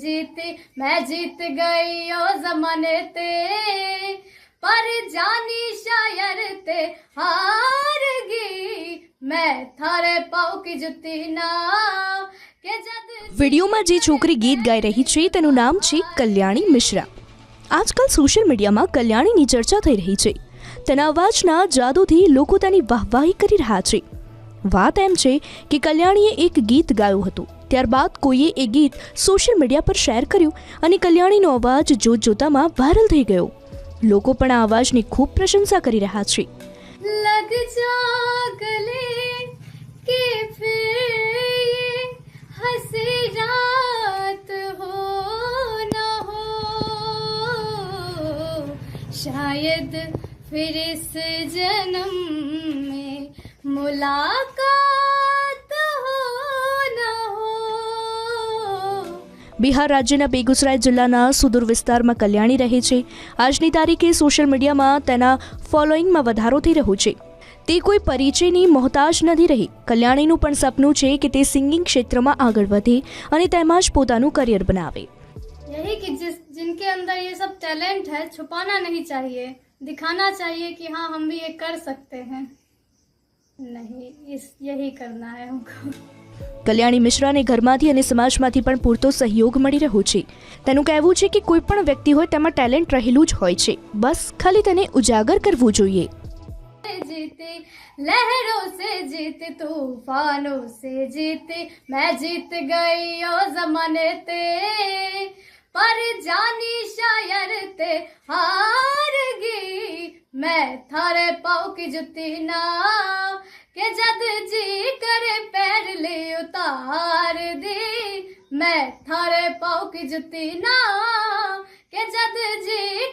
जीती मैं जीत गई ओ जमाने ते पर जानी शायर ते हार गई मैं थारे पाँव की जुती ना के जद વિડીયોમાં જે છોકરી ગીત ગાઈ રહી છે તેનું નામ છે કલ્યાણી મિશ્રા આજકાલ સોશિયલ મીડિયામાં કલ્યાણીની ચર્ચા થઈ રહી છે તેના અવાજના જાદુથી લોકો તેની વાહવાહી કરી રહ્યા છે વાત એમ છે કે કલ્યાણીએ એક ગીત ગાયું હતું ત્યારબાદ કોઈએ એ ગીત સોશિયલ મીડિયા પર શેર કર્યું અને કલ્યાણીનો અવાજ જોત જોતામાં વાયરલ થઈ ગયો લોકો પણ આ અવાજની ખૂબ પ્રશંસા કરી રહ્યા છે लग जा गले कि फिर ये हंसी रात हो न हो शायद फिर इस जन्म में मुलाकात हो न हो બિહાર રાજ્યના બેગુસરાય જિલ્લાના સુદૂર વિસ્તારમાં કલ્યાણી રહે છે આજની તારીખે સોશિયલ મીડિયામાં તેના ફોલોઈંગમાં વધારો થઈ રહ્યો છે તે કોઈ પરિચયની મોહતાજ નથી રહી કલ્યાણીનું પણ સપનું છે કે તે સિંગિંગ ક્ષેત્રમાં આગળ વધે અને તેમાં જ પોતાનું કરિયર બનાવે यही कि जिस जिनके अंदर ये सब टैलेंट है छुपाना नहीं चाहिए दिखाना चाहिए कि हाँ हम भी ये कर सकते हैं नहीं इस यही करना है हमको કલ્યાણી મિશ્રાને ઘરમાંથી અને સમાજમાંથી પણ પૂરતો સહયોગ મળી રહ્યો છે તેનું કહેવું છે કે કોઈ પણ વ્યક્તિ હોય તેમાં ટેલેન્ટ રહેલું જ હોય છે બસ ખાલી તેને ઉજાગર કરવું જોઈએ जीती लहरों से जीती तूफानों से जीती मैं जीत गई ओ जमाने ते पर जानी शायर ते हार की जुती ना के जद जी करे पैर ले उतार दी मैं थारे पाँव की जुती ना के जद जी